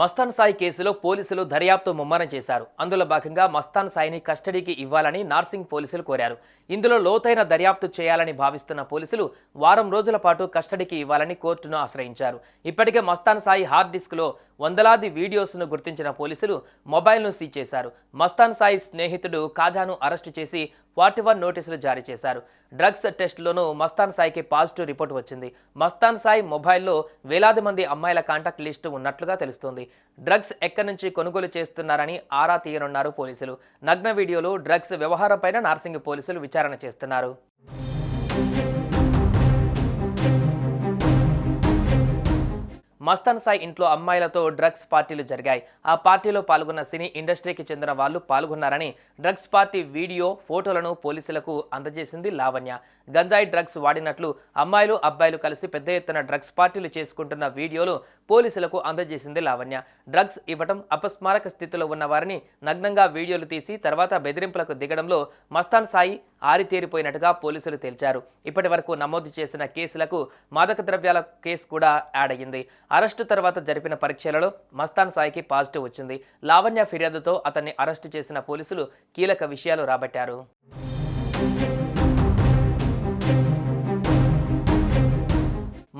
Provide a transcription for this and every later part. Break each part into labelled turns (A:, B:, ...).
A: మస్తాన్ సాయి కేసులో పోలీసులు దర్యాప్తు ముమ్మరం చేశారు. అందులో భాగంగా మస్తాన్ సాయిని కస్టడీకి ఇవ్వాలని నార్సింగ్ పోలీసులు కోరారు. ఇందులో లోతైన దర్యాప్తు చేయాలని భావిస్తున్న పోలీసులు వారం రోజుల పాటు కస్టడీకి ఇవ్వాలని కోర్టును ఆశ్రయించారు. ఇప్పటికే మస్తాన్ సాయి హార్డ్ డిస్క్లో వందలాది వీడియోస్ను గుర్తించిన పోలీసులు మొబైల్ను సీజ్ చేశారు. మస్తాన్ సాయి స్నేహితుడు కాజాను అరెస్టు చేసి ఫార్టీ వన్ నోటీసులు జారీ చేశారు. డ్రగ్స్ టెస్టులోనూ మస్తాన్ సాయికి పాజిటివ్ రిపోర్ట్ వచ్చింది. మస్తాన్ సాయి మొబైల్లో వేలాది మంది అమ్మాయిల కాంటాక్ట్ లిస్టు ఉన్నట్లుగా తెలుస్తోంది. డ్రగ్స్ ఎక్కడి నుంచి కొనుగోలు చేస్తున్నారని ఆరా తీయనున్నారు పోలీసులు. నగ్న వీడియోలో డ్రగ్స్ వ్యవహారంపైన నార్సింగ్ పోలీసులు విచారణ చేస్తున్నారు. మస్తాన్ సాయి ఇంట్లో అమ్మాయిలతో డ్రగ్స్ పార్టీలు జరిగాయి. ఆ పార్టీలో పాల్గొన్న సినీ ఇండస్ట్రీకి చెందిన వాళ్ళు పాల్గొన్నారని డ్రగ్స్ పార్టీ వీడియో ఫోటోలను పోలీసులకు అందజేసింది లావణ్య. గంజాయి డ్రగ్స్ వాడినట్లు అమ్మాయిలు అబ్బాయిలు కలిసి పెద్ద ఎత్తున డ్రగ్స్ పార్టీలు చేసుకుంటున్న వీడియోలు పోలీసులకు అందజేసింది లావణ్య. డ్రగ్స్ ఇవ్వటం అపస్మారక స్థితిలో ఉన్న వారిని నగ్నంగా వీడియోలు తీసి తర్వాత బెదిరింపులకు దిగడంలో మస్తాన్ సాయి ఆరితేరిపోయినట్టుగా పోలీసులు తేల్చారు. ఇప్పటి వరకు నమోదు చేసిన కేసులకు మాదక ద్రవ్యాల కేసు కూడా యాడ్ అయ్యింది. అరెస్టు తర్వాత జరిపిన పరీక్షలలో మస్తాన్ సాయికి పాజిటివ్ వచ్చింది. లావణ్య ఫిర్యాదుతో అతన్ని అరెస్టు చేసిన పోలీసులు కీలక విషయాలు రాబట్టారు.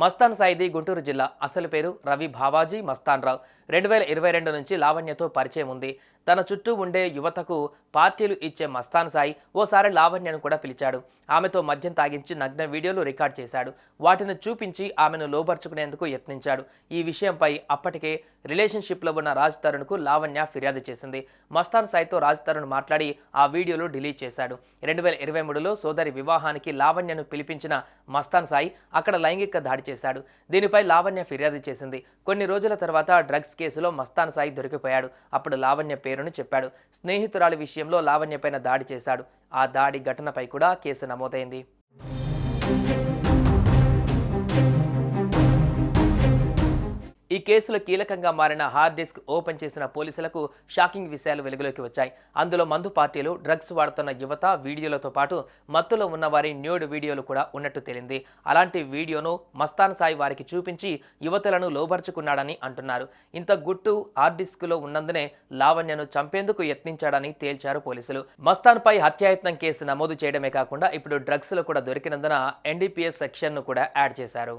A: మస్తాన్ సాయిది గుంటూరు జిల్లా అసలు పేరు రవి భావాజీ మస్తాన్ రావు. రెండు వేల ఇరవై రెండు నుంచి లావణ్యతో పరిచయం ఉంది. తన చుట్టూ ఉండే యువతకు పార్టీలు ఇచ్చే మస్తాన్ సాయి ఓసారి లావణ్యను కూడా పిలిచాడు. ఆమెతో మద్యం తాగించి నగ్న వీడియోలు రికార్డ్ చేశాడు. వాటిని చూపించి ఆమెను లోబర్చుకునేందుకు యత్నించాడు. ఈ విషయంపై అప్పటికే రిలేషన్షిప్లో ఉన్న రాజ్ తరుణ్కు లావణ్య ఫిర్యాదు చేసింది. మస్తాన్ సాయితో రాజ్ తరుణ్ మాట్లాడి ఆ వీడియోలు డిలీట్ చేశాడు. రెండు వేల ఇరవై మూడులో సోదరి వివాహానికి లావణ్యను పిలిపించిన మస్తాన్ సాయి అక్కడ లైంగిక దాడి చేశాడు. దీనిపై లావణ్య ఫిర్యాదు చేసింది. కొన్ని రోజుల తర్వాత డ్రగ్స్ కేసులో మస్తాన్ సాయి దొరికిపోయాడు. అప్పుడు లావణ్య పేరును చెప్పాడు. స్నేహితురాలి విషయంలో లావణ్యపైన దాడి చేశాడు. ఆ దాడి ఘటనపై కూడా కేసు నమోదైంది. ఈ కేసులో కీలకంగా మారిన హార్డ్ డిస్క్ ఓపెన్ చేసిన పోలీసులకు షాకింగ్ విషయాలు వెలుగులోకి వచ్చాయి. అందులో మందు పార్టీలు డ్రగ్స్ వాడుతున్న యువత వీడియోలతో పాటు మత్తులో ఉన్న వారి న్యూడ్ వీడియోలు కూడా ఉన్నట్టు తేలింది. అలాంటి వీడియోను మస్తాన్ సాయి వారికి చూపించి యువతలను లోబర్చుకున్నాడని అంటున్నారు. ఇంత గుట్టు హార్డ్ డిస్క్లో ఉన్నందునే లావణ్యను చంపేందుకు యత్నించాడని తేల్చారు పోలీసులు. మస్తాన్పై హత్యాయత్నం కేసు నమోదు చేయడమే కాకుండా ఇప్పుడు డ్రగ్స్లో కూడా దొరికినందున ఎన్డీపీఎస్ సెక్షన్ను కూడా యాడ్ చేశారు.